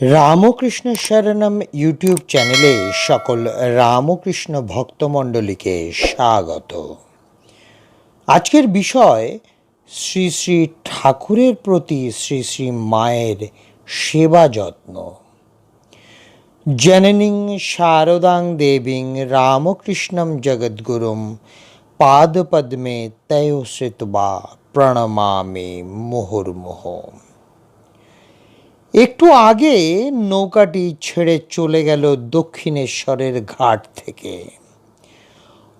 Ramakrishna শরণম YouTube চ্যানেলে সকল রামকৃষ্ণ ভক্তমণ্ডলীকে স্বাগত। আজকের বিষয় শ্রী শ্রী ঠাকুরের প্রতি শ্রী শ্রী মায়ের সেবা যত্ন। জননীং শারদাং দেবীং রামকৃষ্ণম জগদ্গুরুম পাদপদ্মে তয়োশ্রিতবা প্রণমামি মুহুর্মুহ। একটু আগে নৌকাটি ছেড়ে চলে গেল দক্ষিণেশ্বরের ঘাট থেকে।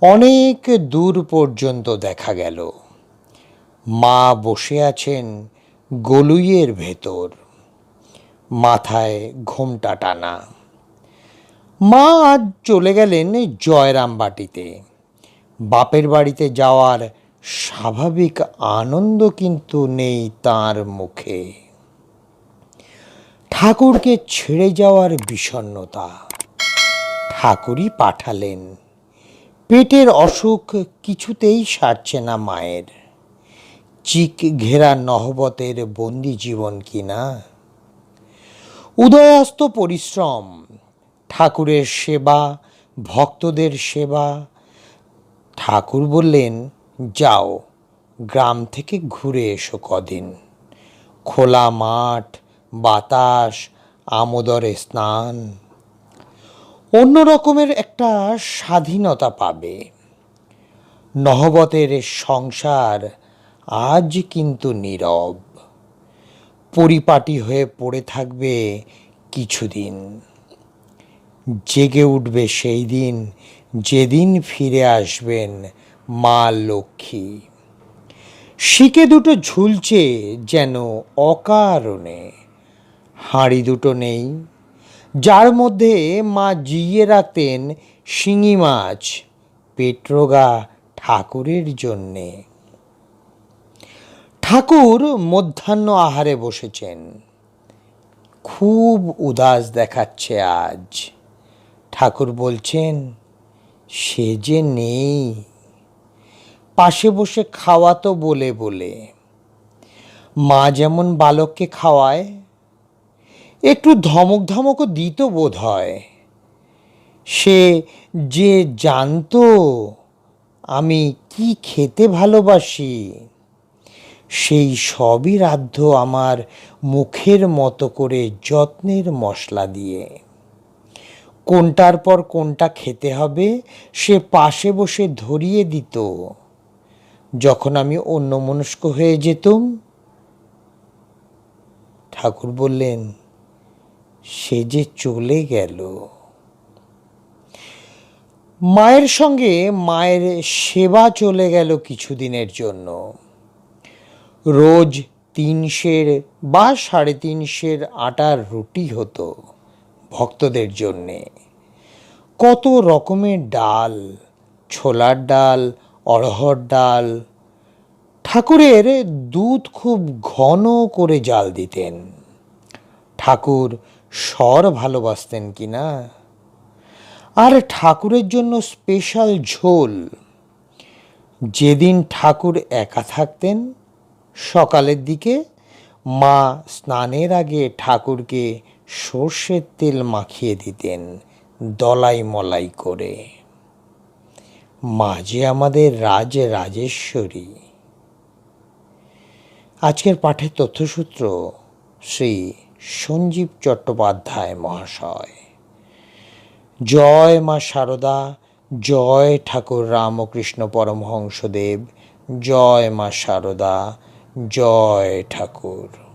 অনেক দূর পর্যন্ত দেখা গেল। মা বসে আছেন গলুইয়ের ভেতর। মাথায় ঘোমটা টানা। মা আজ চলে গেলেন জয়রামবাটিতে। বাপের বাড়িতে যাওয়ার স্বাভাবিক আনন্দ কিন্তু নেই তার মুখে। ঠাকুরকে ছেড়ে যাওয়ার বিষণ্ণতা। ঠাকুরই পাঠালেন। পেটের অসুখ কিছুতেই সারছে না মায়ের। চিক ঘেরা নহবতের বন্দি জীবন কিনা উদয়াস্ত পরিশ্রম, ঠাকুরের সেবা, ভক্তদের সেবা। ঠাকুর বললেন, যাও, গ্রাম থেকে ঘুরে এসো কদিন। খোলা মাঠ বাতাস, আমোদরে স্নান। অন্য রকমের একটা স্বাধীনতা পাবে। নহবতের সংসার আজ কিন্তু নীরব। পরিপাটি হয়ে পড়ে থাকবে কিছুদিন। জেগে উঠবে সেই দিন, যেদিন ফিরে আসবেন মা লক্ষ্মী। শিকে দুটো ঝুলছে যেন অকারণে। হাঁড়ি দুটো নেই। যার মধ্যে মা জিয়ে রাখতেন শিঙি মাছ, পেট্রোগা ঠাকুরের জন্যে। ঠাকুর মধ্যাহ্ন আহারে বসেছেন। খুব উদাস দেখাচ্ছে আজ। ঠাকুর বলছেন, সে যে নেই। পাশে বসে খাওয়াতো বলে বলে। মা যেমন বালককে খাওয়ায় একটু ধমক ধমকও দিত বোধ হয় সে যে জানতো আমি কি খেতে ভালোবাসি, সেই সবই রাধ্য আমার মুখের মতো করে যত্নের মশলা দিয়ে। কোনটার পর কোনটা খেতে হবে সে পাশে বসে ধরিয়ে দিত। যখন আমি অন্যমনস্ক হয়ে যেতুম, ঠাকুর বললেন সে যে চলে গেল। মায়ের সঙ্গে মায়ের সেবা চলে গেল কিছুদিনের জন্য। রোজ তিনশের বা সাড়ে তিনশের আটার রুটি হতো ভক্তদের জন্যে। কত রকমের ডাল, ছোলার ডাল, অড়হর ডাল। ঠাকুরের দুধ খুব ঘন করে জাল দিতেন। ঠাকুর স্বর ভালোবাসতেন কি না? আর ঠাকুরের জন্য স্পেশাল ঝোল। যেদিন ঠাকুর একা থাকতেন, সকালের দিকে মা স্নানের আগে ঠাকুরকে সর্ষের তেল মাখিয়ে দিতেন, দলাই মলাই করে। মা যে আমাদের রাজ রাজেশ্বরী। আজকের পাঠের তথ্যসূত্র শ্রী সঞ্জীব চট্টোপাধ্যায় মহাশয়। জয় মা সারদা, জয় ঠাকুর রামকৃষ্ণ পরমহংসদেব, জয় মা সারদা, জয় ঠাকুর।